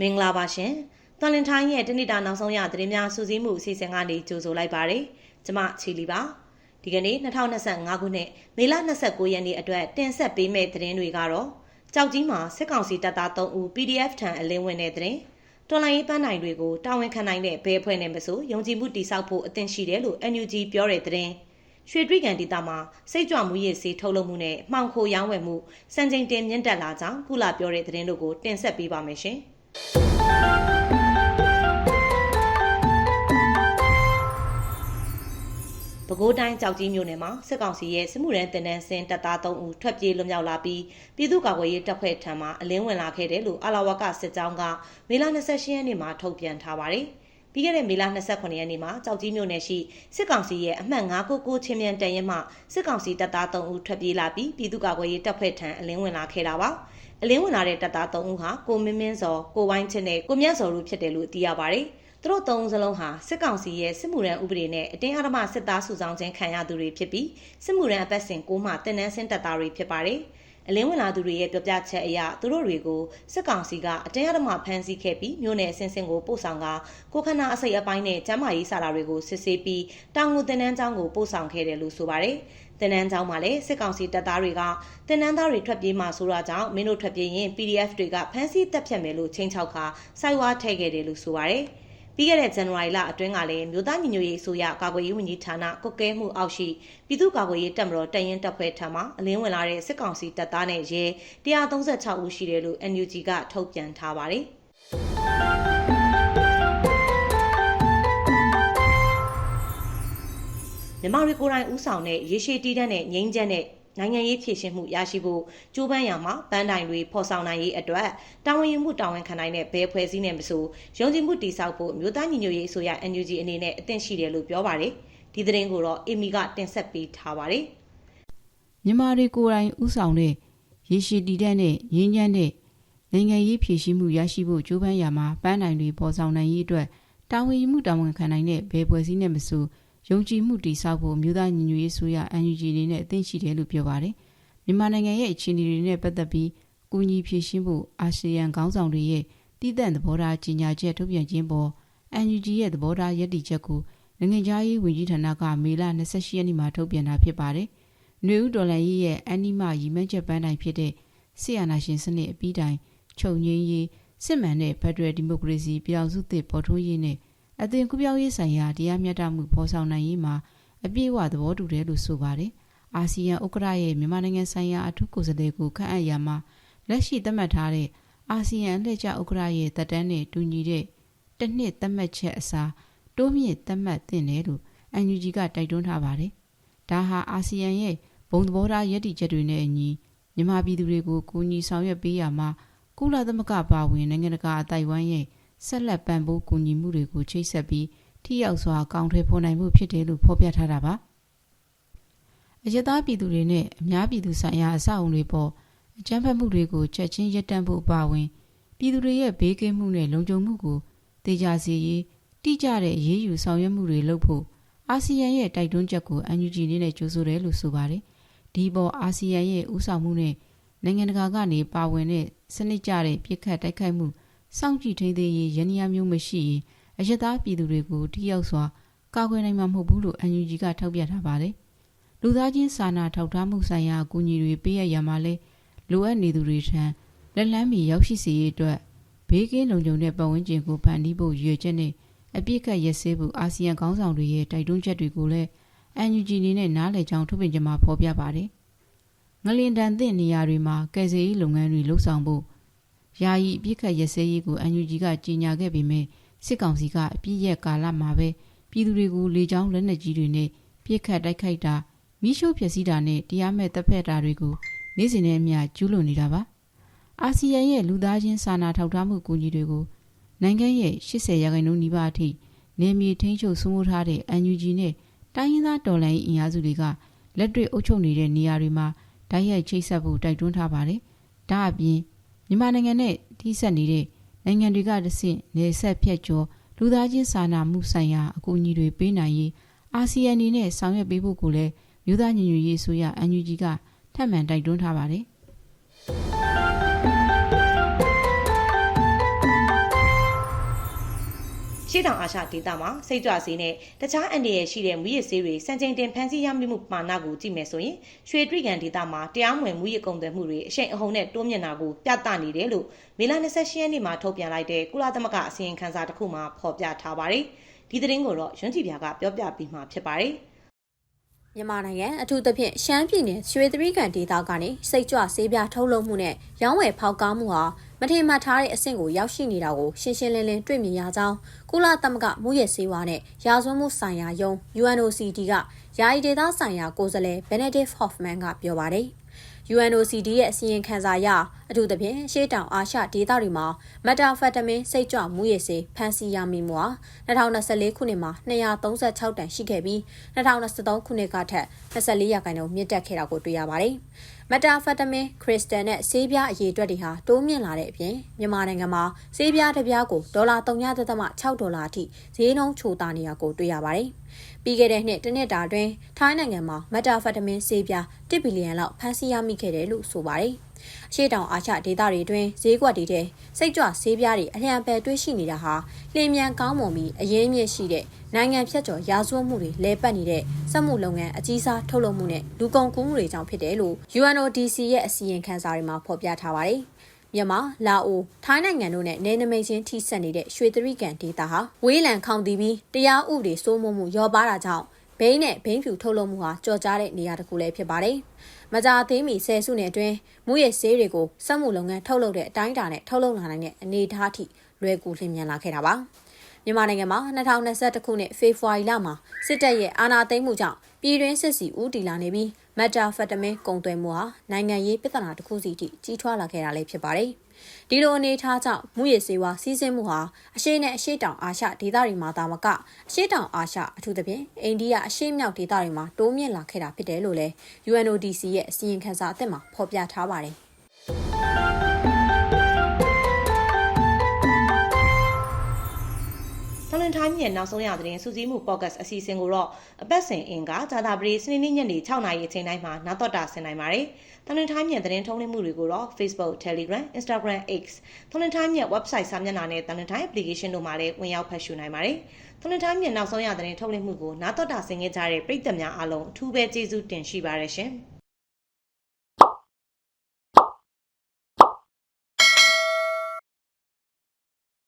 မင်္ဂလာပါရှင်။တော်လင်ထိုင်းရဲ့တနိတာနောက်ဆုံးရသတင်းများစူးစီးမှုအစီအစဉ်ကနေကြိုဆိုလိုက်ပါရစေ။ကျွန်မချီလီပါ။ဒီကနေ့2025ခုနှစ်မေလ29ရက်နေ့အတွက်တင်ဆက်ပေးမယ့်သတင်းတွေကတော့ကြောက်ကြီးမှာစစ်ကောင်စီတပ်သား3ဦး PDF ထံအလင်းဝင်တဲ့သတင်း။တော်လိုင်းရေးပန်းနိုင်တွေကိုတာဝန်ခံနိုင်တဲ့ဘဲအဖွဲ့နဲ့မဆိုယုံကြည်မှုတည်ဆောက်ဖို့အသင့်ရှိတယ်လို့ NUG ပြောတဲ့သတင်း။ရွှေတြိကန်ဒေသမှာစိတ်ကြွမှုရည်စီထုတ်လုပ်မှုနဲ့မှောင်ခိုရောင်းဝယ်မှုစံချိန်တင်မြင့်တက်လာကြောင်းကုလပြောတဲ့သတင်းတို့ကိုတင်ဆက်ပေးပါမယ်ရှင်။ ပဲခူးတိုင်းကြောက်ကြီးမြို့နယ်မှာစစ်ကောင်စီရဲ့စစ်မှုရန်တင်နန်းစင်တပ်သား3ဦးထွက်ပြေးလွတ်မြောက်လာပြီးပြည်သူ့ကာကွယ်ရေးတပ်ဖွဲ့ထံမှအလင်းဝင်လာခဲ့တယ်လို့အလာဝကစစ်ကြောင်းကမေလ28ရက်နေ့မှာထုတ်ပြန်ထားပါတယ်။ပြီးခဲ့တဲ့မေလ28ရက်နေ့မှာကြောက်ကြီးမြို့နယ်ရှိစစ်ကောင်စီရဲ့အမှတ်999ချင်းမြန်တရင်မှစစ်ကောင်စီတပ်သား3ဦးထွက်ပြေးလာပြီးပြည်သူ့ကာကွယ်ရေးတပ်ဖွဲ့ထံအလင်းဝင်လာခဲ့တာပါ။အလင်းဝင်လာတဲ့တပ်သား3ဦးဟာကိုမင်းမင်းစော်ကိုဝိုင်းချစ်နဲ့ကိုမြတ်စော်တို့ဖြစ်တယ်လို့သိရပါတယ်။သူတို့သုံးစလုံးဟာစစ်ကောင်စီရဲ့စစ်မှုရန်ဥပဒေနဲ့အတင်းအဓမ္မစစ်သားစုဆောင်ခြင်းခံရသူတွေဖြစ်ပြီးစစ်မှုရန်အပတ်စဉ်ကိုမှတင်နန်းစင်းတပ်သားတွေဖြစ်ပါတယ်။ အလင်းဝင်လာသူတွေရဲ့ပြောပြချက်အရသူတို့တွေကိုစစ်ကောင်စီကအတင်းအဓမ္မဖမ်းဆီးခဲ့ပြီးမြို့နယ်အဆင့်ဆင့်ကိုပို့ဆောင်ကကိုခနာအစိတ်အပိုင်းနဲ့ကျမ်းမာရေးစာလာတွေကိုစစ်ဆေးပြီးတောင်ငူတင်နန်းကျောင်းကိုပို့ဆောင်ခဲ့တယ်လို့ဆိုပါတယ်။တင်နန်းကျောင်းမှာလည်းစစ်ကောင်စီတပ်သားတွေကတင်နန်းသားတွေထွက်ပြေးမှဆိုတာကြောင့်မင်းတို့ထွက်ပြေးရင် PDF တွေကဖမ်းဆီးတပ်ဖြတ်မယ်လို့ချိန်ချောက်ခါစိုက်ဝါထည့်ခဲ့တယ်လို့ဆိုပါတယ်။ ပြီးခဲ့တဲ့ဇန်နဝါရီလအတွင်းကလည်းမြို့သားညီညွတ်ရေးအစိုးရကာကွယ်ရေးဝန်ကြီးဌာနကုတ်ကဲမှုအောက်ရှိပြည်သူ့ကာကွယ်ရေးတပ်မတော်တရင်တပ်ဖွဲ့ထံမှအလင်းဝင်လာတဲ့စစ်ကောင်စီတပ်သားနဲ့ရဲ136ဦးရှိတယ်လို့ NUG ကထုတ်ပြန်ထားပါတယ်မြန်မာတွေကိုယ်တိုင်ဥဆောင်တဲ့ရေရှည်တည်တံ့တဲ့ငြိမ်းချမ်းတဲ့ နိုင်ငံရေးဖြည့်ရှင်မှုရရှိဖို့ကြိုးပမ်းရမှာပန်းတိုင်တွေဖော်ဆောင်နိုင်ရေးအတွက်တာဝန်ယူမှုတာဝန်ခံနိုင်တဲ့ဘယ်ဖွဲ့စည်းနဲ့မဆိုယုံကြည်မှုတည်ဆောက်ဖို့မြို့သားညီညွတ်ရေးအစိုးရ NUG အနေနဲ့အသင့်ရှိတယ်လို့ပြောပါတယ်ဒီသတင်းကိုတော့အေမီကတင်ဆက်ပေးထားပါတယ်မြန်မာတွေကိုယ်တိုင်ဥဆောင်တဲ့ရေရှည်တည်တဲ့နဲ့ရင်းချမ်းတဲ့နိုင်ငံရေးဖြည့်ရှင်းမှုရရှိဖို့ကြိုးပမ်းရမှာပန်းနိုင်တွေပေါ်ဆောင်နိုင်ရေးအတွက်တာဝန်ယူမှုတာဝန်ခံနိုင်တဲ့ဘယ်ပွဲစည်းနဲ့မဆို ယုံကြည်မှုတည်ဆောက်ဖို့မြို့သားညီညွတ်ရေးဆိုရ NUG အနေနဲ့အသင့်ရှိတယ်လို့ပြောပါတယ်။မြန်မာနိုင်ငံရဲ့အခြေအနေတွေနဲ့ပတ်သက်ပြီးကူညီဖြည့်ရှင်းဖို့အာဆီယံခေါင်းဆောင်တွေရဲ့တည်တံ့သဘောထားကြီးညာချက်ထုတ်ပြန်ခြင်းပေါ် NUG ရဲ့သဘောထားရည်တည်ချက်ကိုနိုင်ငံခြားရေးဝန်ကြီးဌာနကမေလ28ရက်နေ့မှာထုတ်ပြန်တာဖြစ်ပါတယ်။နွေဦးဒေါ်လာရေးရဲ့အန်နီမရီမန်းချက်ပန်းတိုင်ဖြစ်တဲ့ဆီယနာရှင်စနစ်အပြီးတိုင်ချုပ်ငင်းရေးစစ်မှန်တဲ့ဖက်ဒရယ်ဒီမိုကရေစီပြည်အောင်စုသစ်ပေါ်ထွန်းရေးနဲ့ အသွင်ကူးပြောင်းရေးဆိုင်ရာတရားမျှတမှုဖော်ဆောင်နိုင်ရေးမှာအပြည့်အဝသဘောတူတယ်လို့ဆိုပါတယ်။အာဆီယံဥက္ကဋ္ဌရဲ့မြန်မာနိုင်ငံဆိုင်ရာအထူးကိုယ်စားလှယ်ကိုခန့်အပ်ရာမှာလက်ရှိသတ်မှတ်ထားတဲ့အာဆီယံလက်ကျဥက္ကဋ္ဌရဲ့တပ်တန်းနဲ့တူညီတဲ့တစ်နှစ်သတ်မှတ်ချက်အစားတိုးမြင့်သတ်မှတ်သင့်တယ်လို့ NUG ကတိုက်တွန်းထားပါတယ်။ဒါဟာအာဆီယံရဲ့ဘုံသဘောထားရည်တည်ချက်တွေနဲ့အညီမြန်မာပြည်သူတွေကိုကူညီဆောင်ရွက်ပေးရမှာကုလသမဂ္ဂပါဝင်နိုင်ငံတကာအတိုင်းဝိုင်းရဲ့ ဆက်လက်ပံ့ပိုးကူညီမှုတွေကိုချိတ်ဆက်ပြီးထိရောက်စွာကောင်းထွေးဖော်နိုင်မှုဖြစ်တယ်လို့ဖော်ပြထားတာပါအယက်သားပြည်သူတွေနဲ့အများပြည်သူဆိုင်ရာအဆောက်အုံတွေပေါ်အကြမ်းဖက်မှုတွေကိုချက်ချင်းရပ်တန့်ဖို့ပါဝင်ပြည်သူတွေရဲ့ဘေးကင်းမှုနဲ့လုံခြုံမှုကိုတေချာစီရေးတိကျတဲ့ရေးယူဆောင်ရွက်မှုတွေလုပ်ဖို့အာဆီယံရဲ့တိုက်တွန်းချက်ကို NUG အနေနဲ့ကြိုးဆိုတယ်လို့ဆိုပါတယ်ဒီပေါ်အာဆီယံရဲ့ဥဆောင်မှုနဲ့နိုင်ငံတကာကနေပါဝင်တဲ့စနစ်ကျတဲ့ပြစ်ခတ်တိုက်ခိုက်မှု စောင့်ကြည့်ထိန်းသိမ်းရေးရန်ရာမျိုးမရှိရင်အယက်သားပြည်သူတွေကိုတိရောက်စွာကာကွယ်နိုင်မှာမဟုတ်ဘူးလို့ NUG ကထောက်ပြထားပါတယ်။လူသားချင်းစာနာထောက်ထားမှုဆိုင်ရာအကူအညီတွေပေးရရမှာလဲလိုအပ်နေသူတွေထံလက်လန်းမီရောက်ရှိစေရေးအတွက်ဘေးကင်းလုံခြုံတဲ့ပတ်ဝန်းကျင်ကိုဖန်တီးဖို့ရည်ရွယ်ချက်နဲ့အပြစ်ကတ်ရစဲဖို့အာဆီယံခေါင်းဆောင်တွေရဲ့တိုက်တွန်းချက်တွေကိုလည်း NUG အနေနဲ့နားလည်ကြောင်းထုတ်ပြန်ကြမှာဖော်ပြပါတယ်။ငလင်တန်သင့်နေရာတွေမှာကယ်ဆယ်ရေးလုပ်ငန်းတွေလှုပ်ဆောင်ဖို့ ယာယီအပြစ်ခတ်ရစဲရေးကို NUG ကကြီးညာခဲ့ပေမဲ့စစ်ကောင်စီကအပြစ်ရက်ကာလမှာပဲပြည်သူတွေကိုလေကြောင်းလက်နက်ကြီးတွေနဲ့ပြစ်ခတ်တိုက်ခိုက်တာမိရှုဖျက်ဆီးတာနဲ့တရားမဲ့တပ်ဖက်တာတွေကိုနေ့စဉ်နဲ့အမျှကျူးလွန်နေတာပါအာဆီယံရဲ့လူသားချင်းစာနာထောက်ထားမှုကူညီတွေကိုနိုင်ငံရဲ့80ရာခိုင်နှုန်းနီးပါးအထိနေမြေထိန်းချုပ်စိုးမိုးထားတဲ့ NUG နဲ့တိုင်းရင်းသားတော်လှန်ရေးအင်အားစုတွေကလက်တွေ့အုပ်ချုပ်နေတဲ့နေရာတွေမှာဓာတ်ရိုက်ချိတ်ဆက်ဖို့တိုက်တွန်းထားပါတယ်။ဒါအပြင် မြန်မာနိုင်ငံနဲ့ထိစပ်နေတဲ့နိုင်ငံတွေကတဆင့်နေဆက်ဖြတ်ကျော်လူသားချင်းစာနာမှုဆိုင်ရာအကူအညီတွေပေးနိုင်ရေးအာဆီယံအနေနဲ့ဆောင်ရွက်ပေးဖို့ကိုလည်းမြို့သားညီညွတ်ရေးဆိုရ NUG ကထပ်မံတိုက်တွန်းထားပါတယ်။ ရှေ့တောင်အာရှဒေသမှာစိတ်ကြွဆေးနဲ့တခြားအန္တရာယ်ရှိတဲ့မူရစ်ဆေးတွေစံချိန်တင်ဖန်ဆီးရမိမှုပမာဏကိုကြည့်မယ်ဆိုရင်ရွှေတြိဂံဒေသမှာတရားမဝင်မူရစ်ကုန်သွယ်မှုတွေအရှိန်အဟုန်နဲ့တိုးမြင့်တာကိုပြသနေတယ်လို့မေလ28ရက်နေ့မှာထုတ်ပြန်လိုက်တဲ့ကုလသမဂ္ဂအစီရင်ခံစာတစ်ခုမှာဖော်ပြထားပါတယ်။ဒီသတင်းကိုတော့ရွှန်းကြည်ပြာကပြောပြပြီးမှဖြစ်ပါတယ်။ မြန်မာနိုင်ငံအထူးသဖြင့်ရှမ်းပြည်နယ်ရွှေသရီကန်ဒေသကနေစိတ်ကြွဆေးပြားထုတ်လုပ်မှုနဲ့ရောင်းဝယ်ဖောက်ကားမှုဟာမထင်မှတ်ထားတဲ့အဆင့်ကိုရောက်ရှိနေတာကိုရှင်းရှင်းလင်းလင်းတွေ့မြင်ရကြောင်းကုလသမဂ္ဂမူရစ်ဆေးဝါးနဲ့ရာဇဝတ်မှုဆိုင်ရာယုံ UNOCD ကယာယီဒေသဆိုင်ရာကိုယ်စားလှယ် Benedict Hoffman ကပြောပါတယ်။ UNOCD ရဲ့အစီရင်ခံစာအရအထူးသဖြင့်ရှေးတောင်အာရှဒေသတွေမှာမက်တာဖက်တမင်းစိတ်ကြွမှုရည်စေဖမ်းဆီးရမိမှုဟာ2024ခုနှစ်မှာ236တန်ရှိခဲ့ပြီး2023ခုနှစ်ကထက်24ရာခိုင်နှုန်းမြင့်တက်ခဲ့တာကိုတွေ့ရပါတယ်။မက်တာဖက်တမင်းခရစ်စတန်နဲ့ဆေးပြားအရေးအတွက်တွေဟာတိုးမြင့်လာတဲ့အပြင်မြန်မာနိုင်ငံမှာဆေးပြားတစ်ပြားကိုဒေါ်လာ3.6ဒေါ်လာအထိဈေးနှုန်းချိုတာနေတာကိုတွေ့ရပါတယ်။ပြီးခဲ့တဲ့နှစ်တစ်နှစ်တာအတွင်းထိုင်းနိုင်ငံမှာမက်တာဖက်တမင်းဆေးပြား1ဘီလီယံလောက်ဖမ်းဆီးရမိခဲ့တယ်လို့ဆိုပါတယ်။ အရှေ့တောင်အာရှဒေသတွေအတွင်းဈေးကွက်တွေထဲစိတ်ကြွဆေးပြားတွေအလျံပယ်တွေ့ရှိနေတာဟာလျင်မြန်ကောင်းမွန်ပြီးအရေးမြင့်ရှိတဲ့နိုင်ငံဖြတ်ကျော်ရာဇဝတ်မှုတွေလဲပတ်နေတဲ့စက်မှုလုပ်ငန်းအကြီးစားထုတ်လုပ်မှုနဲ့လူကုန်ကူးမှုတွေကြောင့်ဖြစ်တယ်လို့ UNODC ရဲ့အစီရင်ခံစာတွေမှာဖော်ပြထားပါတယ်။မြန်မာ၊လာအို၊ထိုင်းနိုင်ငံတို့နဲ့နယ်နိမိတ်ချင်းထိစပ်နေတဲ့ရွှေတရိကန်ဒေသဟာဝေးလံခေါင်တည်ပြီးတရားဥပဒေစိုးမိုးမှုရောပါတာကြောင့်ဘိန်းနဲ့ဘိန်းဖြူထုတ်လုပ်မှုဟာကြော်ကြားတဲ့နေရာတစ်ခုလည်းဖြစ်ပါတယ်။ မကြာသေးမီဆယ်စုနှစ်အတွင်းမူရစ်ဆေးတွေကိုစက်မှုလုပ်ငန်းထုတ်လုပ်တဲ့အတိုင်းအတာနဲ့ထုတ်လုပ်လာနိုင်တဲ့အနေအထားထိလွယ်ကူလျင်မြန်လာခဲ့တာပါ။မြန်မာနိုင်ငံမှာ2021ခုနှစ်ဖေဖော်ဝါရီလမှာစစ်တပ်ရဲ့အာဏာသိမ်းမှုကြောင့်ပြည်တွင်းစစ်စီဦးတည်လာနေပြီးမက်တာဖက်တမင်းကုန်သွယ်မှုဟာနိုင်ငံရေးပြဿနာတစ်ခုစီထိကြီးထွားလာခဲ့တာလည်းဖြစ်ပါတယ်။ ဒီလိုအနေထားကြောင့်မူရည်စေဝါစီးဆင်းမှုဟာအရှိနဲ့အရှိတောင်အာရှဒေသတွေမှာသာမကအရှိတောင်အာရှအထူးသဖြင့်အိန္ဒိယအရှိမြောက်ဒေသတွေမှာတိုးမြင့်လာခဲ့တာဖြစ်တယ်လို့လည်း UNODC ရဲ့အစီရင်ခံစာအသစ်မှာဖော်ပြထားပါတယ် တလန်ထိုင်းရဲ့နောက်ဆုံးရသတင်းစူးစီးမှု podcast အစီအစဉ်ကိုတော့အပတ်စဉ်အင်္ဂါဇာတာပတိစနေနေ့ညနေ6:00နာရီအချိန်တိုင်းမှာနားတော်တာဆင်နိုင်ပါတယ်။တလန်ထိုင်းရဲ့သတင်းထုတ်လွှင့်မှုတွေကိုတော့ Facebook, Telegram, Instagram, X တလန်ထိုင်းရဲ့ website စာမျက်နှာနဲ့တလန်ထိုင်း application တို့မှာလည်းဝင်ရောက်ဖတ်ရှုနိုင်ပါတယ်။တလန်ထိုင်းရဲ့နောက်ဆုံးရသတင်းထုတ်လွှင့်မှုကိုနားတော်တာဆင်ခဲ့ကြတဲ့ပရိသတ်များအားလုံးအထူးပဲကျေးဇူးတင်ရှိပါတယ်ရှင်။